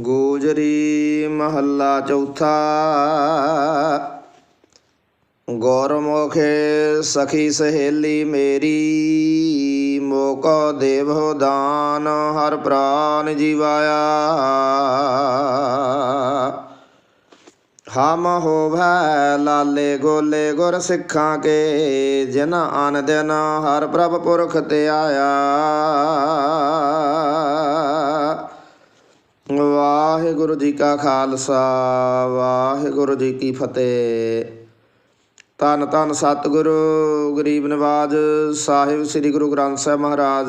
ਗੋਜਰੀ ਮਹੱਲਾ ਚੌਥਾ। ਗੌਰਮੁਖੇ ਸਖੀ ਸਹੇਲੀ ਮੇਰੀ, ਮੋਕੋ ਦੇਵੋ ਦਾਨ, ਹਰ ਪ੍ਰਾਨ ਜੀਵਾਇਆ। ਹਮ ਹੋਵੈ ਲਾਲੇ ਗੋਲੇ ਗੁਰ ਸਿੱਖਾਂ ਕੇ, ਜਿਨ ਅਨ ਦਿਨ ਹਰ ਪ੍ਰਭ ਪੁਰਖ ਤੇ ਆਇਆ। ਵਾਹਿਗੁਰੂ ਜੀ ਕਾ ਖਾਲਸਾ, ਵਾਹਿਗੁਰੂ ਜੀ ਕੀ ਫਤਿਹ। ਧੰਨ ਧੰਨ ਸਤਿਗੁਰੂ, ਗਰੀਬ ਨਿਵਾਜ਼ ਸਾਹਿਬ ਸ੍ਰੀ ਗੁਰੂ ਗ੍ਰੰਥ ਸਾਹਿਬ ਮਹਾਰਾਜ,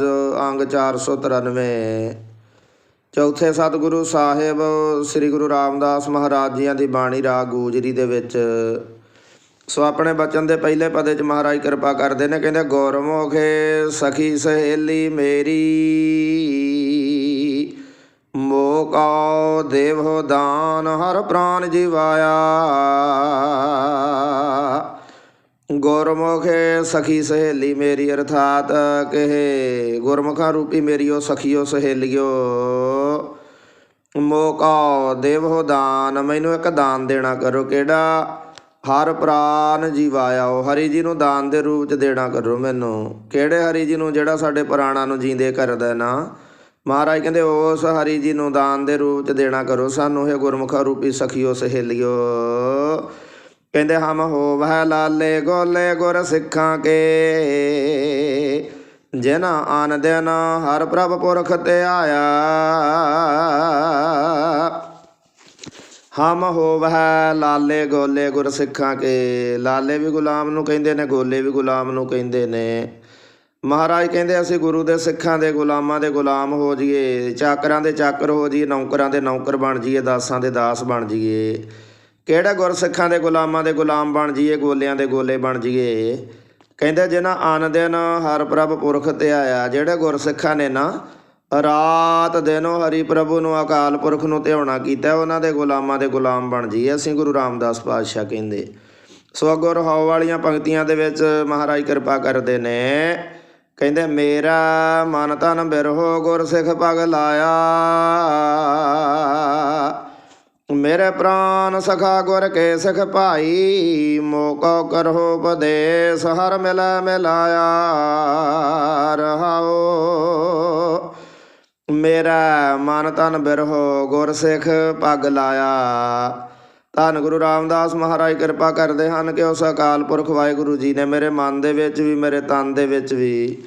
ਅੰਗ 493 ਚੌਥੇ ਸਤਿਗੁਰੂ ਸਾਹਿਬ ਸ੍ਰੀ ਗੁਰੂ ਰਾਮਦਾਸ ਮਹਾਰਾਜ ਜੀਆਂ ਦੀ ਬਾਣੀ ਰਾਗ ਗੂਜਰੀ ਦੇ ਵਿੱਚ। ਸੋ ਆਪਣੇ ਬਚਨ ਦੇ ਪਹਿਲੇ ਪਦੇ ਚ ਮਹਾਰਾਜ ਕਿਰਪਾ ਕਰਦੇ ਨੇ, ਕਹਿੰਦੇ ਗੌਰਮੁਖੇ ਸਖੀ ਸਹੇਲੀ ਮੇਰੀ ਮੋਕਾ ਦੇਵੋ ਦਾਨ ਹਰ ਪ੍ਰਾਨ ਜੀਵਾਇਆ। ਗੁਰਮੁਖੇ ਸਖੀ ਸਹੇਲੀ ਮੇਰੀ ਅਰਥਾਤ ਕਹੇ, ਗੁਰਮੁਖਾਂ ਰੂਪੀ ਮੇਰੀ ਉਹ ਸਖੀਓ ਸਹੇਲਿਓ। ਮੋਕਾ ਦੇਵੋ ਦਾਨ, ਮੈਨੂੰ ਇੱਕ ਦਾਨ ਦੇਣਾ ਕਰੋ, ਕਿਹੜਾ? ਹਰ ਪ੍ਰਾਨ ਜੀਵਾਇਆ, ਉਹ ਹਰੀ ਜੀ ਨੂੰ ਦਾਨ ਦੇ ਰੂਪ ਚ ਦੇਣਾ ਕਰੋ ਮੈਨੂੰ। ਕਿਹੜੇ ਹਰੀ ਜੀ ਨੂੰ? ਜਿਹੜਾ ਸਾਡੇ ਪ੍ਰਾਣਾਂ ਨੂੰ ਜੀਂਦੇ ਕਰਦਾ ਨਾ। ਮਹਾਰਾਜ ਕਹਿੰਦੇ, ਉਸ ਹਰੀ ਜੀ ਨੂੰ ਦਾਨ ਦੇ ਰੂਪ ਚ ਦੇਣਾ ਕਰੋ। ਸਾਨੂੰ ਇਹ ਗੁਰਮੁਖਾ ਰੂਪੀ ਸਖੀਓ ਸਹੇਲਿਓ। ਕਹਿੰਦੇ, ਹਮ ਹੋਵੈ ਲਾਲੇ ਗੋਲੇ ਗੁਰ ਸਿੱਖਾਂ ਕੇ। ਜਿਨ ਆਨ ਦਿਨ ਹਰ ਪ੍ਰਭ ਪੁਰਖ ਤੇ ਆਇਆ। ਹਮ ਹੋਵੈ ਲਾਲੇ ਗੋਲੇ ਗੁਰ ਸਿੱਖਾਂ ਕੇ। ਲਾਲੇ ਵੀ ਗੁਲਾਮ ਨੂੰ ਕਹਿੰਦੇ ਨੇ, ਗੋਲੇ ਵੀ ਗੁਲਾਮ ਨੂੰ ਕਹਿੰਦੇ ਨੇ। ਮਹਾਰਾਜ ਕਹਿੰਦੇ ਅਸੀਂ ਗੁਰੂ ਦੇ ਸਿੱਖਾਂ ਦੇ ਗੁਲਾਮਾਂ ਦੇ ਗੁਲਾਮ ਹੋ ਜਾਈਏ, ਚਾਕਰਾਂ ਦੇ ਚਾਕਰ ਹੋ ਜਾਈਏ, ਨੌਕਰਾਂ ਦੇ ਨੌਕਰ ਬਣ ਜਾਈਏ, ਦਾਸਾਂ ਦੇ ਦਾਸ ਬਣ ਜਾਈਏ। ਕਿਹੜਾ ਗੁਰਸਿੱਖਾਂ ਦੇ ਗੁਲਾਮਾਂ ਦੇ ਗੁਲਾਮ ਬਣ ਜਾਈਏ, ਗੋਲਿਆਂ ਦੇ ਗੋਲੇ ਬਣ ਜਾਈਏ? ਕਹਿੰਦੇ ਜਿਨ੍ਹਾਂ ਆਨ ਦਿਨ ਹਰ ਪ੍ਰਭ ਪੁਰਖ ਤੇ ਆਇਆ। ਜਿਹੜੇ ਗੁਰਸਿੱਖਾਂ ਨੇ ਨਾ, ਰਾਤ ਦਿਨ ਉਹ ਹਰੀ ਪ੍ਰਭੂ ਨੂੰ, ਅਕਾਲ ਪੁਰਖ ਨੂੰ ਧਿਆਉਣਾ ਕੀਤਾ, ਉਹਨਾਂ ਦੇ ਗੁਲਾਮਾਂ ਦੇ ਗੁਲਾਮ ਬਣ ਜਾਈਏ, ਅਸੀਂ ਗੁਰੂ ਰਾਮਦਾਸ ਪਾਤਸ਼ਾਹ ਕਹਿੰਦੇ। ਸੋ ਅੱਗੋਂ ਰਹਾਉ ਵਾਲੀਆਂ ਪੰਕਤੀਆਂ ਦੇ ਵਿੱਚ ਮਹਾਰਾਜ ਕਿਰਪਾ ਕਰਦੇ ਨੇ। ਕਹਿੰਦੇ, ਮੇਰਾ ਮਨ ਤਨ ਬਿਰਹੋ ਗੁਰ ਸਿੱਖ ਪਗ ਲਾਇਆ। ਮੇਰੇ ਪ੍ਰਾਨ ਸਖਾ ਗੁਰ ਕੇ ਸਿਖ ਭਾਈ, ਮੋਕੋ ਕਰੋ ਉਪਦੇਸ, ਹਰ ਮਿਲੈ ਮਿਲਾਇਆ ਰਹਾਓ। ਮੇਰਾ ਮਨ ਤਨ ਬਿਰਹੋ ਗੁਰ ਸਿੱਖ ਪਗ ਲਾਇਆ। ਧੰਨ ਗੁਰੂ ਰਾਮਦਾਸ ਮਹਾਰਾਜ, ਕਿਰਪਾ ਕਰਦੇ ਹਨ ਕਿ ਉਸ ਅਕਾਲ ਪੁਰਖ ਵਾਹਿਗੁਰੂ ਜੀ ਨੇ ਮੇਰੇ ਮਨ ਦੇ ਵਿੱਚ ਵੀ, ਮੇਰੇ ਤਨ ਦੇ ਵਿੱਚ ਵੀ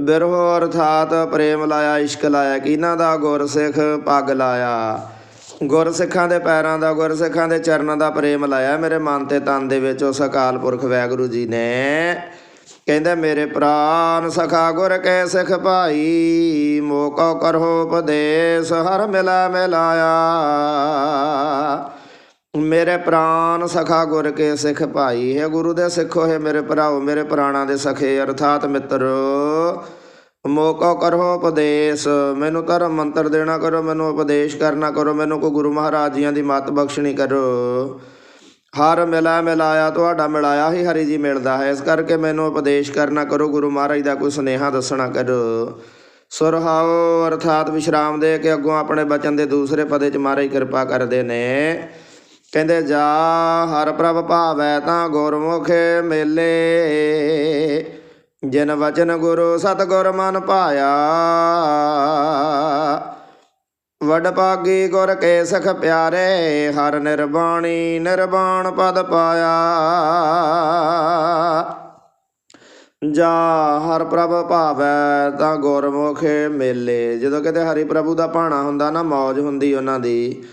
ਬਿਰਹੋ ਅਰਥਾਤ ਪ੍ਰੇਮ ਲਾਇਆ, ਇਸ਼ਕ ਲਾਇਆ, ਕਿ ਇਹਨਾਂ ਦਾ ਗੁਰਸਿੱਖ ਪੱਗ ਲਾਇਆ। ਗੁਰਸਿੱਖਾਂ ਦੇ ਪੈਰਾਂ ਦਾ, ਗੁਰਸਿੱਖਾਂ ਦੇ ਚਰਨਾਂ ਦਾ ਪ੍ਰੇਮ ਲਾਇਆ ਮੇਰੇ ਮਨ ਤੇ ਤਨ ਦੇ ਵਿੱਚ ਉਸ ਅਕਾਲ ਪੁਰਖ ਵਾਹਿਗੁਰੂ ਜੀ ਨੇ। ਕਹਿੰਦੇ, ਮੇਰੇ ਪ੍ਰਾਨ ਸਖਾ ਗੁਰ ਕੇ ਸਿੱਖ ਭਾਈ, ਮੋਕੋ ਕਰੋ ਉਪਦੇਸ, ਹਰ ਮਿਲਾ ਮਿਲਾਇਆ ਮੇਰੇ ਪ੍ਰਾਨ ਸਖਾ ਗੁਰ ਕੇ ਸਿੱਖ ਭਾਈ ਹੈ, ਗੁਰੂ ਦੇ ਸਿੱਖੋ ਹੈ ਮੇਰੇ ਭਰਾਓ, ਮੇਰੇ ਪ੍ਰਾਣਾਂ ਦੇ ਸਖੇ ਅਰਥਾਤ ਮਿੱਤਰ। ਮੋਕੋ ਕਰੋ ਉਪਦੇਸ਼, ਮੈਨੂੰ ਧਰਮ ਮੰਤਰ ਦੇਣਾ ਕਰੋ, ਮੈਨੂੰ ਉਪਦੇਸ਼ ਕਰਨਾ ਕਰੋ, ਮੈਨੂੰ ਕੋ ਗੁਰੂ ਮਹਾਰਾਜ ਜੀਆਂ ਦੀ ਮੱਤ ਬਖਸ਼ਣੀ ਕਰੋ। ਹਰ ਮਿਲਾ ਮਿਲਾਇਆ ਤੁਹਾਡਾ ਮਿਲਾਇਆ ਹੀ ਹਰੀ ਜੀ ਮਿਲਦਾ ਹੈ, ਇਸ ਕਰਕੇ ਮੈਨੂੰ ਉਪਦੇਸ਼ ਕਰਨਾ ਕਰੋ, ਗੁਰੂ ਮਹਾਰਾਜ ਦਾ ਕੋਈ ਸੁਨੇਹਾ ਦੱਸਣਾ ਕਰੋ। ਸੁਰਹਾਓ ਅਰਥਾਤ ਵਿਸ਼ਰਾਮ ਦੇ ਕੇ ਅੱਗੋਂ ਆਪਣੇ ਬਚਨ ਦੇ ਦੂਸਰੇ ਪਦੇ ਚ ਮਹਾਰਾਜ ਕਿਰਪਾ ਕਰਦੇ ਨੇ। ਕਹਿੰਦੇ ਜਾ ਹਰ ਪ੍ਰਭ ਭਾਵੈ ਤਾਂ ਗੁਰਮੁਖ ਮੇਲੇ। ਜਿਨ ਵਚਨ ਗੁਰੂ ਸਤਗੁਰ ਮਨ ਪਾਇਆ ਵਡ ਭਾਗੀ ਗੁਰ ਕੇ ਸਖ ਪਿਆਰੇ, ਹਰ ਨਿਰਬਾਣੀ ਨਿਰਬਾਣ ਪਦ ਪਾਇਆ। ਜਾ ਹਰ ਪ੍ਰਭ ਭਾਵੈ ਤਾਂ ਗੁਰਮੁਖ ਮੇਲੇ। ਜਦੋਂ ਕਿਤੇ ਹਰੀ ਪ੍ਰਭੂ ਦਾ ਭਾਣਾ ਹੁੰਦਾ ਨਾ, ਮੌਜ ਹੁੰਦੀ ਉਹਨਾਂ ਦੀ।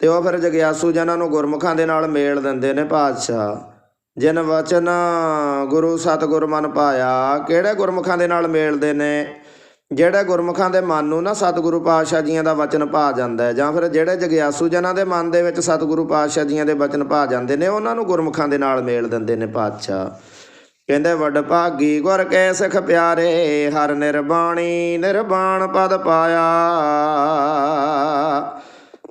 ਤੇ ਉਹ ਫਿਰ ਜਗਿਆਸੂ ਜਨਾਂ ਨੂੰ ਗੁਰਮੁਖਾਂ ਦੇ ਨਾਲ ਮੇਲ ਦਿੰਦੇ ਨੇ ਪਾਤਸ਼ਾਹ। ਜਿਨ ਵਚਨ ਗੁਰੂ ਸਤਿਗੁਰ ਮਨ ਪਾਇਆ, ਕਿਹੜੇ ਗੁਰਮੁਖਾਂ ਦੇ ਨਾਲ ਮੇਲਦੇ ਨੇ? ਜਿਹੜੇ ਗੁਰਮੁਖਾਂ ਦੇ ਮਨ ਨੂੰ ਨਾ ਸਤਿਗੁਰੂ ਪਾਤਸ਼ਾਹ ਜੀਆਂ ਦਾ ਵਚਨ ਪਾ ਜਾਂਦਾ ਹੈ, ਜਾਂ ਫਿਰ ਜਿਹੜੇ ਜਗਿਆਸੂ ਜਨਾਂ ਦੇ ਮਨ ਦੇ ਵਿੱਚ ਸਤਿਗੁਰੂ ਪਾਤਸ਼ਾਹ ਜੀਆਂ ਦੇ ਵਚਨ ਪਾ ਜਾਂਦੇ ਨੇ, ਉਹਨਾਂ ਨੂੰ ਗੁਰਮੁਖਾਂ ਦੇ ਨਾਲ ਮੇਲ ਦਿੰਦੇ ਨੇ ਪਾਤਸ਼ਾਹ। ਕਹਿੰਦੇ, ਵੱਡ ਭਾਗੀ ਗੁਰ ਕੇ ਸਿਖ ਪਿਆਰੇ, ਹਰ ਨਿਰਬਾਣੀ, ਨਿਰਬਾਣ ਪਦ ਪਾਇਆ।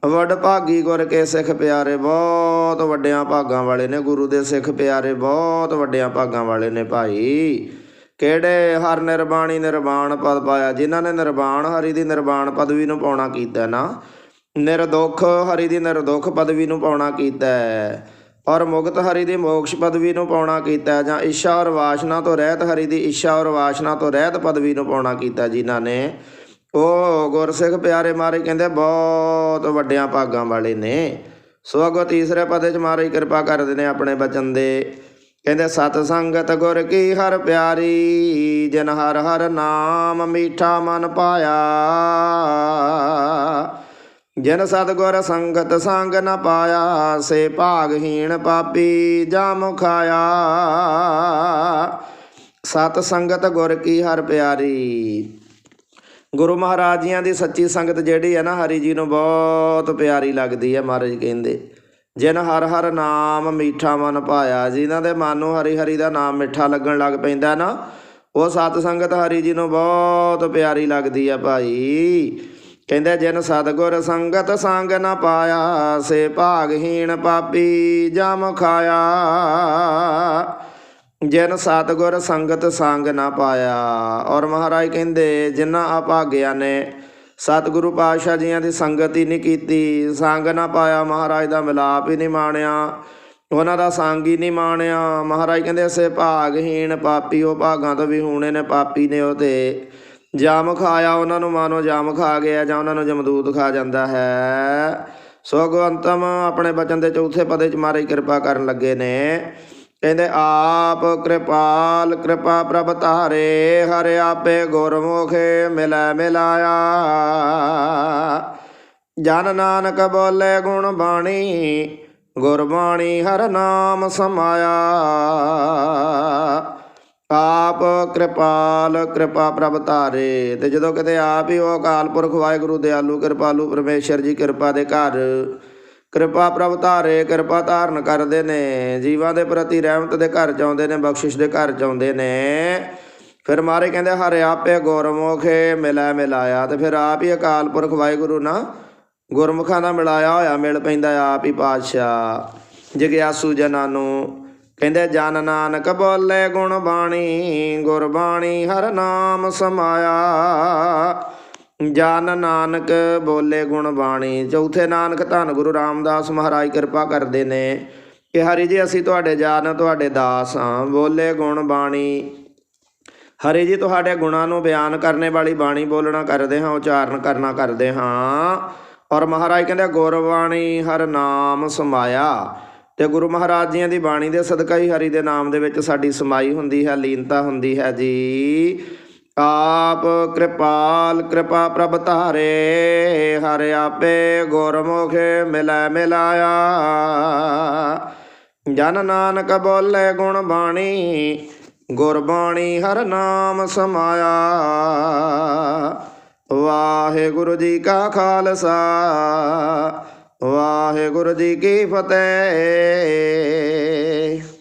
ਵੱਡ ਭਾਗੀ ਗੁਰ ਕੇ ਸਿੱਖ ਪਿਆਰੇ, ਬਹੁਤ ਵੱਡਿਆਂ ਭਾਗਾਂ ਵਾਲੇ ਨੇ, ਗੁਰੂ ਦੇ ਸਿੱਖ ਪਿਆਰੇ ਬਹੁਤ ਵੱਡਿਆਂ ਭਾਗਾਂ ਵਾਲੇ ਨੇ ਭਾਈ। ਕਿਹੜੇ ਹਰ ਨਿਰਬਾਣੀ ਨਿਰਵਾਣ ਪਦ ਪਾਇਆ, ਜਿਨ੍ਹਾਂ ਨੇ ਨਿਰਵਾਣ ਹਰੀ ਦੀ ਨਿਰਵਾਣ ਪਦਵੀ ਨੂੰ ਪਾਉਣਾ ਕੀਤਾ ਨਾ। ਨਿਰਦੋਖ, ਹਰੀ ਦੀ ਨਿਰਦੋਖ ਪਦਵੀ ਨੂੰ ਪਾਉਣਾ ਕੀਤਾ ਔਰ ਮੁਕਤ ਹਰੀ ਦੀ ਮੋਕਸ਼ ਪਦਵੀ ਨੂੰ ਪਾਉਣਾ ਕੀਤਾ ਜਾਂ ਇੱਛਾ ਔਰ ਵਾਸ਼ਨਾ ਤੋਂ ਰਹਿਤ ਹਰੀ ਦੀ ਇੱਛਾ ਔਰ ਵਾਸ਼ਨਾ ਤੋਂ ਰਹਿਤ ਪਦਵੀ ਨੂੰ ਪਾਉਣਾ ਕੀਤਾ ਜਿਨ੍ਹਾਂ ਨੇ ਉਹ ਗੁਰਸਿੱਖ ਪਿਆਰੇ ਮਾਰੇ ਕਹਿੰਦੇ ਬਹੁਤ ਵੱਡਿਆਂ ਭਾਗਾਂ ਵਾਲੇ ਨੇ। ਸੋ ਅਗੋ ਤੀਸਰੇ ਪਦੇ ਚ ਮਾਰੇ ਕਿਰਪਾ ਕਰਦੇ ਨੇ ਆਪਣੇ ਬਚਨ ਦੇ। ਕਹਿੰਦੇ, ਸਤ ਸੰਗਤ ਗੁਰ ਕੀ ਹਰ ਪਿਆਰੀ, ਜਿਨ ਹਰ ਹਰ ਨਾਮ ਮੀਠਾ ਮਨ ਪਾਇਆ। ਜਿਨ ਸਤਗੁਰ ਸੰਗਤ ਸੰਗ ਨ ਪਾਇਆ, ਸੇ ਭਾਗਹੀਣ ਪਾਪੀ ਜਾ ਮੁਖਾਇਆ। ਸਤ ਸੰਗਤ ਗੁਰ ਕੀ ਹਰ ਪਿਆਰੀ ਗੁਰੂ ਮਹਾਰਾਜ ਜੀਆਂ ਦੀ ਸੱਚੀ ਸੰਗਤ ਜਿਹੜੀ ਹੈ ਨਾ, ਹਰੀ ਜੀ ਨੂੰ ਬਹੁਤ ਪਿਆਰੀ ਲੱਗਦੀ ਹੈ ਮਹਾਰਾਜ ਕਹਿੰਦੇ। ਜਿਨ ਹਰ ਹਰ ਨਾਮ ਮੀਠਾ ਮਨ ਪਾਇਆ, ਜਿਨ੍ਹਾਂ ਦੇ ਮਨ ਨੂੰ ਹਰੀ ਹਰੀ ਦਾ ਨਾਮ ਮਿੱਠਾ ਲੱਗਣ ਲੱਗ ਪੈਂਦਾ ਨਾ, ਉਹ ਸਤ ਸੰਗਤ ਹਰੀ ਜੀ ਨੂੰ ਬਹੁਤ ਪਿਆਰੀ ਲੱਗਦੀ ਆ ਭਾਈ। ਕਹਿੰਦੇ, ਜਿਨ ਸਤਗੁਰ ਸੰਗਤ ਸੰਗ ਨਾ ਪਾਇਆ, ਸੇ ਭਾਗਹੀਣ ਪਾਪੀ ਜਮ ਖਾਇਆ। ਜਿਨ ਸਤਗੁਰ ਸੰਗਤ ਸੰਗ ਨਾ ਪਾਇਆ। ਔਰ ਮਹਾਰਾਜ ਕਹਿੰਦੇ, ਜਿਨ੍ਹਾਂ ਅਭਾਗਿਆਂ ਨੇ, ਸਤਿਗੁਰੂ ਪਾਤਸ਼ਾਹ ਜੀਆਂ ਦੀ ਸੰਗਤ ਹੀ ਨਹੀਂ ਕੀਤੀ। ਸੰਗ ਨਾ ਪਾਇਆ, ਮਹਾਰਾਜ ਦਾ ਮਿਲਾਪ ਹੀ ਨਹੀਂ ਮਾਣਿਆ। ਉਹਨਾਂ ਦਾ ਸੰਗ ਹੀ ਨਹੀਂ ਮਾਣਿਆ। ਮਹਾਰਾਜ ਕਹਿੰਦੇ, ਅਸੇ ਭਾਗਹੀਣ ਪਾਪੀ, ਉਹ ਭਾਗਾਂ ਤੋਂ ਵੀ ਹੋਣੇ ਨੇ ਪਾਪੀ ਨੇ ਉਹ ਤੇ। ਜਾਮ ਖਾਇਆ, ਉਹਨਾਂ ਨੂੰ ਮਾਨੋ ਜਾਮ ਖਾ ਗਿਆ, ਜਾਂ ਉਹਨਾਂ ਨੂੰ ਜਮਦੂਤ ਖਾ ਜਾਂਦਾ ਹੈ। ਸੋ ਗਵੰਤਮ ਆਪਣੇ ਬਚਨ ਦੇ ਚੌਥੇ ਪਦੇ ਚ ਮਾਰੇ ਕਿਰਪਾ ਕਰਨ ਲੱਗੇ ਨੇ। ਕਹਿੰਦੇ, ਆਪ ਕਿਰਪਾਲ ਕਿਰਪਾ ਪ੍ਰਭ ਧਾਰੇ, ਹਰਿ ਆਪੇ ਗੁਰਮੁਖੇ ਮਿਲੈ ਮਿਲਾਇਆ। ਜਨ ਨਾਨਕ ਬੋਲੇ ਗੁਣ ਬਾਣੀ, ਗੁਰਬਾਣੀ ਹਰ ਨਾਮ ਸਮਾਇਆ। ਆਪ ਕਿਰਪਾਲ ਕਿਰਪਾ ਪ੍ਰਭ ਧਾਰੇ। ਤੇ ਜਦੋਂ ਕਿਤੇ ਆਪ ਹੀ ਉਹ ਅਕਾਲ ਪੁਰਖ ਵਾਹਿਗੁਰੂ, ਦਿਆਲੂ, ਕਿਰਪਾਲੂ ਪਰਮੇਸ਼ਰ ਜੀ ਕਿਰਪਾ ਦੇ ਘਰ ਕਿਰਪਾ ਪ੍ਰਭ ਧਾਰੇ, ਕਿਰਪਾ ਧਾਰਨ ਕਰਦੇ ਨੇ। ਜੀਵਾਂ ਦੇ ਪ੍ਰਤੀ ਰਹਿਮਤ ਦੇ ਘਰ ਚ ਨੇ, ਬਖਸ਼ਿਸ਼ ਦੇ ਘਰ ਚ ਨੇ। ਫਿਰ ਮਾਰੇ ਕਹਿੰਦੇ, ਹਰਿ ਆਪੇ ਗੁਰਮੁਖੇ ਮਿਲੈ ਮਿਲਾਇਆ। ਤੇ ਫਿਰ ਆਪ ਹੀ ਅਕਾਲ ਪੁਰਖ ਵਾਹਿਗੁਰੂ ਨਾ ਗੁਰਮੁਖਾਂ ਦਾ ਮਿਲਾਇਆ ਹੋਇਆ, ਮਿਲ ਪੈਂਦਾ ਆਪ ਹੀ ਪਾਤਸ਼ਾਹ। ਜਗਿਆਸੂ ਜਨਾਂ ਨੂੰ ਕਹਿੰਦੇ, ਜਨ ਨਾਨਕ ਬੋਲੇ ਗੁਣ ਬਾਣੀ ਗੁਰਬਾਣੀ ਹਰ ਨਾਮ ਸਮਾਇਆ। ਜਨ ਨਾਨਕ ਬੋਲੇ ਗੁਣ ਬਾਣੀ, ਚੌਥੇ ਨਾਨਕ ਧੰਨ ਗੁਰੂ ਰਾਮਦਾਸ ਮਹਾਰਾਜ ਕਿਰਪਾ ਕਰਦੇ ਨੇ ਕਿ ਹਰੀ ਜੀ, ਅਸੀਂ ਤੁਹਾਡੇ ਜਾਨ, ਤੁਹਾਡੇ ਦਾਸ ਹਾਂ, ਬੋਲੇ ਗੁਣ ਬਾਣੀ। ਹਰੀ ਜੀ, ਤੁਹਾਡੇ ਗੁਣਾਂ ਨੂੰ ਬਿਆਨ ਕਰਨੇ ਵਾਲੀ ਬਾਣੀ ਬੋਲਣਾ ਕਰਦੇ ਹਾਂ, ਉਚਾਰਨ ਕਰਨਾ ਕਰਦੇ ਹਾਂ। ਔਰ ਮਹਾਰਾਜ ਕਹਿੰਦੇ, ਗੁਰਬਾਣੀ ਹਰ ਨਾਮ ਸਮਾਇਆ। ਤੇ ਗੁਰੂ ਮਹਾਰਾਜ ਜੀਆਂ ਦੀ ਬਾਣੀ ਦੇ ਸਦਕਾ ਹੀ ਹਰੀ ਦੇ ਨਾਮ ਦੇ ਵਿੱਚ ਸਾਡੀ ਸਮਾਈ ਹੁੰਦੀ ਹੈ, ਲੀਨਤਾ ਹੁੰਦੀ ਹੈ ਜੀ। ਆਪ ਕਿਰਪਾਲ ਕਿਰਪਾ ਪ੍ਰਭ ਧਾਰੇ, ਹਰਿ ਆਪੇ ਗੁਰਮੁਖੇ ਮਿਲੈ ਮਿਲਾਇਆ। ਜਨ ਨਾਨਕ ਬੋਲੇ ਗੁਣ ਬਾਣੀ ਗੁਰਬਾਣੀ ਹਰ ਨਾਮ ਸਮਾਇਆ। ਵਾਹਿਗੁਰੂ ਜੀ ਕਾ ਖਾਲਸਾ, ਵਾਹਿਗੁਰੂ ਜੀ ਕੀ ਫਤਿਹ।